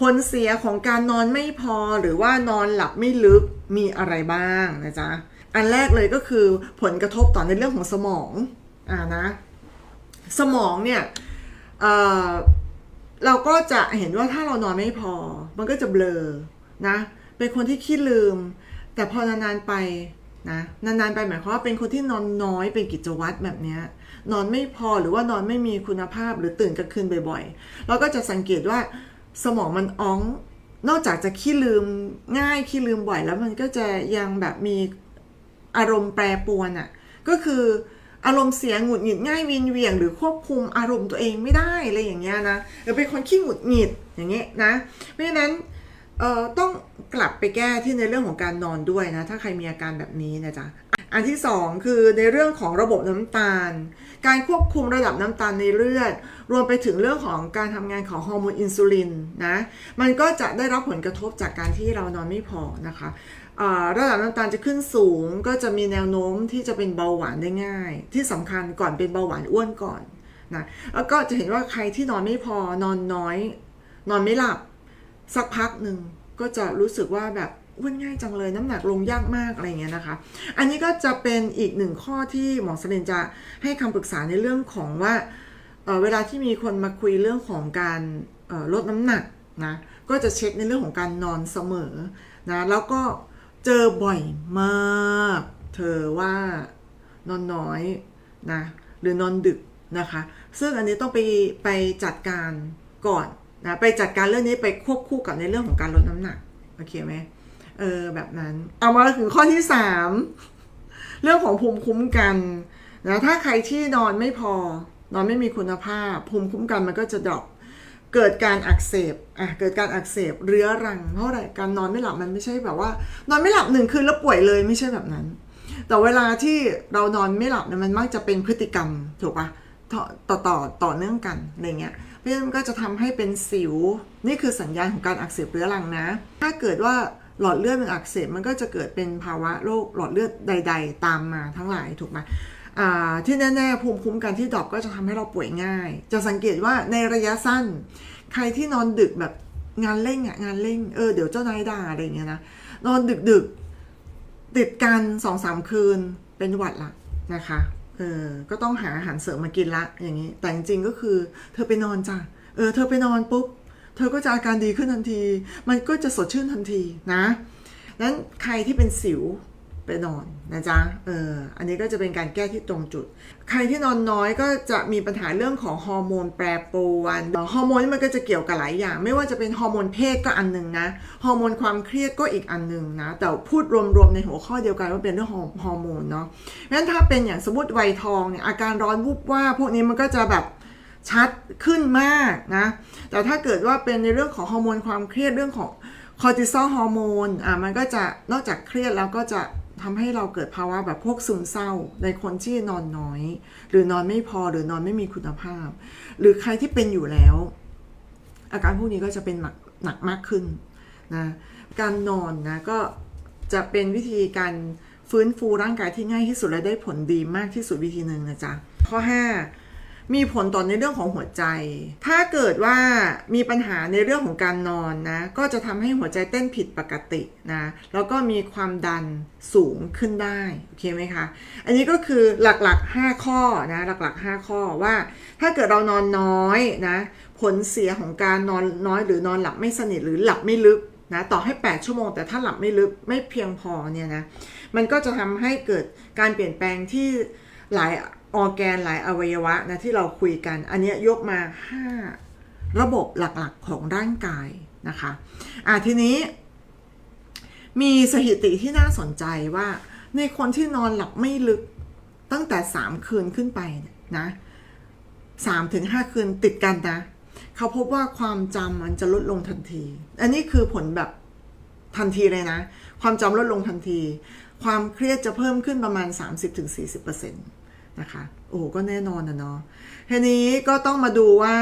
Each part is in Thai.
ผลเสียของการนอนไม่พอหรือว่านอนหลับไม่ลึกมีอะไรบ้างนะจ๊ะ อันแรกเลยก็คือผลกระทบต่อในเรื่องของสมองอ่านะ สมองเนี่ยเเราก็จะเห็นว่าถ้าเรานอนไม่พอ มันก็จะเบลอนะ เป็นคนที่ขี้ลืม แต่พอนานๆไปนะนานๆไปหมายความว่าเป็นคนที่นอนน้อยเป็นกิจวัตรแบบนี้นอนไม่พอหรือว่านอนไม่มีคุณภาพหรือตื่นกลางคืนบ่อยๆ เราก็จะสังเกตว่า สมองมันอ้อง นอกจากจะขี้ลืมง่ายขี้ลืมบ่อย แล้วมันก็จะยังแบบมีอารมณ์แปรปรวนอะ่ะ ก็คืออารมณ์เสียหงุดหงิดง่ายวินเวียง หรือควบคุมอารมณ์ตัวเองไม่ได้อะไรอย่างเงี้ยนะหรือเป็นคนขี้หงุดหงิดอย่างเงี้ยนะ เพราะฉะนั้นเอ่อต้องกลับไปแก้ที่ในเรื่องของการนอนด้วยนะ ถ้าใครมีอาการแบบนี้นะจ๊ะ อันที่สองคือในเรื่องของระบบน้ำตาล การควบคุมระดับน้ำตาลในเลือด รวมไปถึงเรื่องของการทำงานของฮอร์โมนอินซูลินนะ มันก็จะได้รับผลกระทบจากการที่เรานอนไม่พอนะคะระดับน้ำตาลจะขึ้นสูง ก็จะมีแนวโน้มที่จะเป็นเบาหวานได้ง่าย ที่สำคัญก่อนเป็นเบาหวานอ้วนก่อนนะแล้วก็จะเห็นว่าใครที่นอนไม่พอนอนน้อย นอนไม่หลับ สักพักหนึ่งก็จะรู้สึกว่าแบบ อ้วนง่ายจังเลยน้ำหนักลงยากมากอะไรเงี้ยนะคะ อันนี้ก็จะเป็นอีกหนึ่งข้อที่หมอสเลนจะให้คำปรึกษาในเรื่องของว่าเเวลาที่มีคนมาคุยเรื่องของการลดน้ำหนักนะก็จะเช็คในเรื่องของการนอนเสมอนะแล้วก็เจอบ่อยมาก เธอว่านอนน้อยนะหรือนอนดึกนะคะ ซึ่งอันนี้ต้องไปไปจัดการก่อนนะไปจัดการเรื่องนี้ไปควบคู่กับในเรื่องของการลดน้ำหนักโอเคไหม เออแบบนั้น เอามาถึงข้อที่สามเรื่องของภูมิคุ้มกันนะถ้าใครที่นอนไม่พอนอนไม่มีคุณภาพ ภูมิคุ้มกันมันก็จะดรอปเกิดการอักเสบอะเกิดการอักเสบเรื้อรังเพราะอะไรการนอนไม่หลับมันไม่ใช่แบบว่า นอนไม่หลับหนึ่งคืนแล้วป่วยเลยไม่ใช่แบบนั้น แต่เวลาที่เรานอนไม่หลับเนี่ยมันมักจะเป็นพฤติกรรมถูกปะต่อต่อต่อต่อเนื่องกันอะไรเงี้ยเพราะฉะนั้นมันก็จะทำให้เป็นสิว นี่คือสัญญาณของการอักเสบเรื้อรังนะ ถ้าเกิดว่า หลอดเลือดมันอักเสบมันก็จะเกิดเป็นภาวะโรคหลอดเลือดใด ๆ ตามมาทั้งหลายถูกไหมที่แน่ๆภูมิคุ้มกันที่ดรอปก็จะทำให้เราป่วยง่าย จะสังเกตว่าในระยะสั้น ใครที่นอนดึกแบบงานเร่งอะงานเร่งเออเดี๋ยวเจ้านายด่าอะไรเงี้ยนะนอนดึกๆติดกันสองสามคืนเป็นหวัดละนะคะเออก็ต้องหาอาหารเสริมมากินละอย่างนี้ แต่จริงๆก็คือ เธอไปนอนจ้ะเออเธอไปนอนปุ๊บ เธอก็จะอาการดีขึ้นทันที มันก็จะสดชื่นทันทีนะนั้นใครที่เป็นสิวไปนอนนะจ๊ะ เออ อันนี้ก็จะเป็นการแก้ที่ตรงจุด ใครที่นอนน้อยก็จะมีปัญหาเรื่องของฮอร์โมนแปรปรวน ฮอร์โมนมันก็จะเกี่ยวกับหลายอย่าง ไม่ว่าจะเป็นฮอร์โมนเพศก็อันหนึ่งนะ ฮอร์โมนความเครียดก็อีกอันหนึ่งนะ แต่พูดรวมๆในหัวข้อเดียวกันว่าเป็นเรื่องฮอร์โมนเนาะงั้นถ้าเป็นอย่างสมมติวัยทองเนี่ยอาการร้อนวูบว่าพวกนี้มันก็จะแบบ ชัดขึ้นมากนะ แต่ถ้าเกิดว่าเป็นในเรื่องของฮอร์โมนความเครียดเรื่องของคอร์ติซอลฮอร์โมนอะมันก็จะนอกจากเครียดแล้วก็จะทำให้เราเกิดภาวะแบบพวกซึมเศร้าในคนที่นอนน้อย หรือนอนไม่พอหรือนอนไม่มีคุณภาพ หรือใครที่เป็นอยู่แล้ว อาการพวกนี้ก็จะเป็นหนักหนักมากขึ้นนะการนอนนะก็จะเป็นวิธีการฟื้นฟูร่างกายที่ง่ายที่สุดและได้ผลดีมากที่สุดวิธีหนึ่งนะจ๊ะข้อ 5 มีผลต่อในเรื่องของหัวใจ ถ้าเกิดว่ามีปัญหาในเรื่องของการนอนนะ ก็จะทำให้หัวใจเต้นผิดปกตินะ แล้วก็มีความดันสูงขึ้นได้ โอเคไหมคะ อันนี้ก็คือหลักๆ 5 ข้อนะ หลักๆ 5 ข้อว่า ถ้าเกิดเรานอนน้อยนะ ผลเสียของการนอนน้อยหรือนอนหลับไม่สนิทหรือหลับไม่ลึกนะต่อให้ 8 ชั่วโมงแต่ถ้าหลับไม่ลึกไม่เพียงพอเนี่ยนะ มันก็จะทำให้เกิดการเปลี่ยนแปลงที่หลาย ออแกนหลายอวัยวะนะที่เราคุยกัน อันนี้ยกมา 5 ระบบหลักๆของร่างกายนะคะอะทีนี้มีสถิติที่น่าสนใจว่าในคนที่นอนหลับไม่ลึกตั้งแต่ 3 คืนขึ้นไปนี่ยนะ3ถึง5คืนติดกันนะ เขาพบว่าความจำมันจะลดลงทันที อันนี้คือผลแบบทันทีเลยนะ ความจำลดลงทันที ความเครียดจะเพิ่มขึ้นประมาณ 30-40% นะคะ โอ้ก็แน่นอนนะเนาะทีนี้ก็ต้องมาดูว่า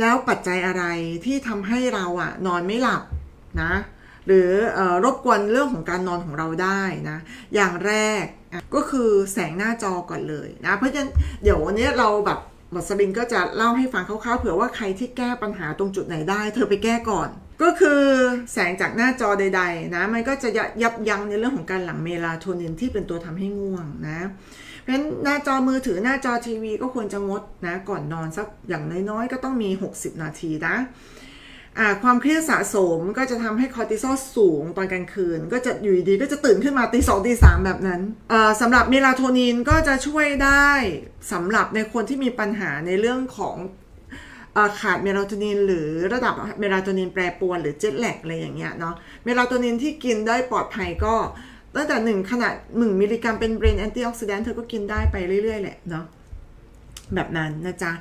แล้วปัจจัยอะไรที่ทำให้เราอะนอนไม่หลับนะ หรือออรบกวนเรื่องของการนอนของเราได้นะ อย่างแรกก็คือแสงหน้าจอก่อนเลยนะ เพราะฉะนั้นเดี๋ยววันนี้เราแบบบทสลินก็จะเล่าให้ฟังคร่าวๆเผื่อว่าใครที่แก้ปัญหาตรงจุดไหนได้ เธอไปแก้ก่อน ก็คือแสงจากหน้าจอใด ๆ นะ มันก็จะยับยั้งในเรื่องของการหลั่งเมลาโทนินที่เป็นตัวทำให้ง่วงนะ เพราะฉะนั้นหน้าจอมือถือหน้าจอทีวีก็ควรจะงดนะ ก่อนนอนสักอย่างน้อยๆ ก็ต้องมี 60 นาทีนะความเครียดสะสมก็จะทำให้คอร์ติซอลสูงตอนกลางคืน ก็จะอยู่ดีก็จะตื่นขึ้นมาตีสองตีสามแบบนั้นอ่าสำหรับเมลาโทนินก็จะช่วยได้สำหรับในคนที่มีปัญหาในเรื่องของ ขาดเมลาโทนินหรือระดับเมลาโทนินแปรปรวนหรือเจ็ตแลกอะไรอย่างเงี้ยเนาะเมลาโทนินที่กินได้ปลอดภัยก็ตั้งแต่หนึ่งขนาดหนึ่งมิลลิกรัมเป็นเบรนแอนตี้ออกซิแดนต์เธอก็กินได้ไปเรื่อย ๆ แหละเนาะแบบนั้นนะจ๊ะ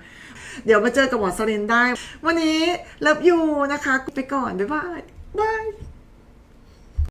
เดี๋ยวมาเจอกับหมอสลินได้ วันนี้เลิฟยูนะคะ ไปก่อน บ๊ายบายบาย